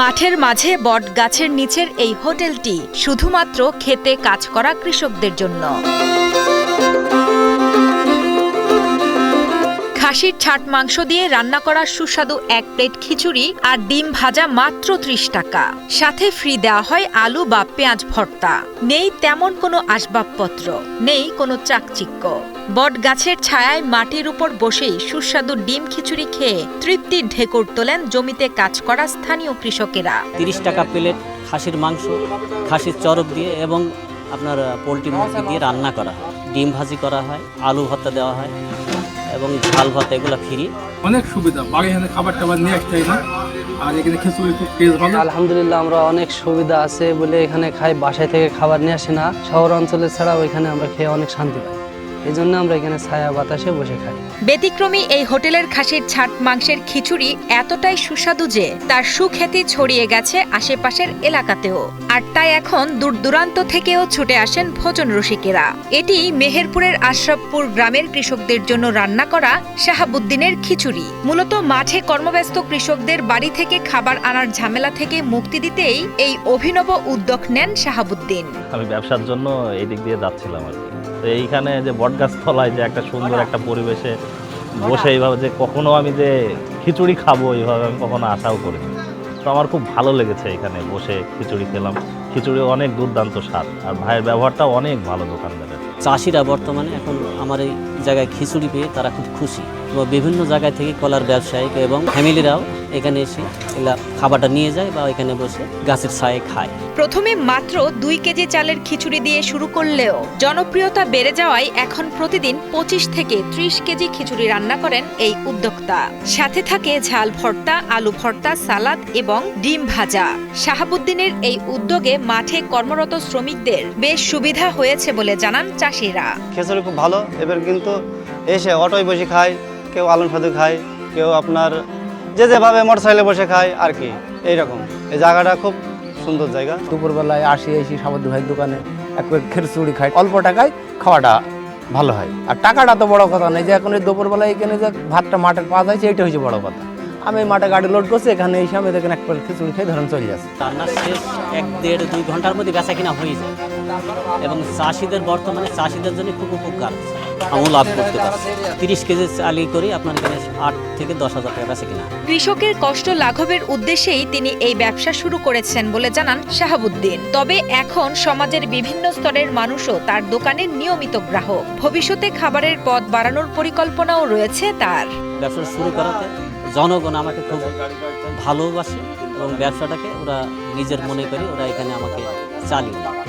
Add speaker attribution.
Speaker 1: মাঠের মাঝে বট গাছের নিচের এই হোটেলটি শুধুমাত্র খেতে কাজ করা কৃষকদের জন্য। খাসির ছাট মাংস দিয়ে রান্না করা সুস্বাদু এক প্লেট খিচুড়ি আর ডিম ভাজা মাত্র ত্রিশ টাকা। সাথে ফ্রি দেওয়া হয় আলু বা পেঁয়াজ ভর্তা। নেই তেমন কোনো আসবাবপত্র, নেই কোনো চাকচিক্য। বট গাছের ছায়ায় মাটির উপর বসেই সুস্বাদু ডিম খিচুড়ি খেয়ে তৃপ্তির ঢেকুর তোলেন জমিতে কাজ করা স্থানীয় কৃষকেরা।
Speaker 2: তিরিশ টাকা প্লেট খাসির মাংস, খাসির চরক দিয়ে এবং আপনার পোলট্রি মুরগি দিয়ে রান্না করা ডিম ভাজি করা হয়, আলু ভর্তা দেওয়া হয়। এবং ঝাল ভাত এগুলো ফ্রি।
Speaker 3: অনেক সুবিধা। বাড়ি এখানে খাবার টাবার নিয়ে আসতে হয় না। আর এখানে খিচুড়ি খুব টেস্ট ভালো।
Speaker 4: আলহামদুলিল্লাহ আমরা অনেক সুবিধা আছে বলে এখানে খাই বাসায় থেকে খাবার নিয়ে আসি না। শহর অঞ্চলে ছাড়াও এখানে আমরা খেয়ে অনেক শান্তি পাই। এই জন্য আমরা এখানে ছায়া বাতাসে বসে খাই।
Speaker 1: ব্যতিক্রমী এই হোটেলের খাসির ছাট মাংসের খিচুড়ি এতটাই সুস্বাদু যে তার সুখ্যাতি ছড়িয়ে গেছে আশেপাশের এলাকাতেও। আর তাই এখন দূর দূরান্ত থেকেও ছুটে আসেন ভোজন রসিকেরা। এটি মেহেরপুরের আশরাফপুর গ্রামের কৃষকদের জন্য রান্না করা শাহাবুদ্দিনের খিচুড়ি। মূলত মাঠে কর্মব্যস্ত কৃষকদের বাড়ি থেকে খাবার আনার ঝামেলা থেকে মুক্তি দিতেই এই অভিনব উদ্যোগ নেন শাহাবুদ্দিন।
Speaker 5: আমি ব্যবসার জন্য এই দিক দিয়ে যাচ্ছিলাম আর কি। তো এইখানে যে বটগাছ তলায় যে একটা সুন্দর একটা পরিবেশে বসে এইভাবে যে কখনো আমি যে খিচুড়ি খাব এইভাবে আমি কখনো আশাও করিনি। তো আমার খুব ভালো লেগেছে এখানে বসে খিচুড়ি খেলাম। খিচুড়ি অনেক দুর্দান্ত স্বাদ আর ভাইয়ের ব্যবহারটা অনেক ভালো দোকানদারের।
Speaker 2: চাষিরা বর্তমানে এখন আমার এই জায়গায় খিচুড়ি পেয়ে তারা খুব খুশি। বিভিন্ন জায়গায় থেকে কলার ব্যবসায়িক এবং ফ্যামিলিরাও এখানে এসে এগুলা খাবারটা নিয়ে যায় বা এখানে বসে গাছের ছায়ে খায়।
Speaker 1: প্রথমে মাত্র দুই কেজি চালের খিচুড়ি দিয়ে শুরু করলেও জনপ্রিয়তা বেড়ে যাওয়ায় এখন প্রতিদিন পঁচিশ থেকে ত্রিশ কেজি খিচুড়ি রান্না করেন এই উদ্যোক্তা। সাথে থাকে ঝাল ভর্তা আলু ভর্তা সালাদ এবং ডিম ভাজা। শাহাবুদ্দিনের এই উদ্যোগে মাঠে কর্মরত শ্রমিকদের বেশ সুবিধা হয়েছে বলে জানান চাষিরা।
Speaker 6: খিচুড়ি খুব ভালো এবার কিন্তু এসে অটোয় বসে খায় কেউ আলুর সাথে খায় কেউ আপনার যে যেভাবে মোটরসাইকেলে বসে খায় আর কি এইরকম। এই জায়গাটা খুব সুন্দর জায়গা।
Speaker 7: দুপুরবেলায় আসি এসি সামুদ্রিক ভাইয়ের দোকানে এক খিরচুড়ি খাই। অল্প টাকায় খাওয়াটা ভালো হয়। আর টাকাটা তো বড় কথা নেই যে এখন এই দুপুরবেলায় এখানে যে ভাতটা মাঠের পাওয়া যাচ্ছে এইটা হচ্ছে বড় কথা। আমি এই মাঠে গাড়ি লোড করছি এখানে এসে আমি দেখেন এক প্লেট খিচুড়ি খেয়ে ধরেন চলে যাচ্ছে।
Speaker 2: রান্নার শেষ এক দেড় দুই ঘণ্টার মধ্যে বেচা কিনা হয়ে যায়। এবং চাষিদের বর্তমানে চাষিদের জন্য খুব উপকার আমূল লাভ করতে পারছে। তিরিশ কেজি চালি করে আপনার এখানে আট থেকে দশ হাজার টাকা বেচা কিনা।
Speaker 1: কৃষকের কষ্ট লাঘবের উদ্দেশ্যেই তিনি এই ব্যবসা শুরু করেছেন বলে জানান শাহাবুদ্দিন। তবে এখন সমাজের বিভিন্ন স্তরের মানুষও তার দোকানের নিয়মিত গ্রাহক। ভবিষ্যতে খাবারের পদ বাড়ানোর পরিকল্পনাও রয়েছে তার।
Speaker 2: ব্যবসা শুরু করাতে জনগণ আমাকে খুব ভালোবাসে এবং ব্যবসাটাকে ওরা নিজের মনে করে ওরা এখানে আমাকে চালিয়ে।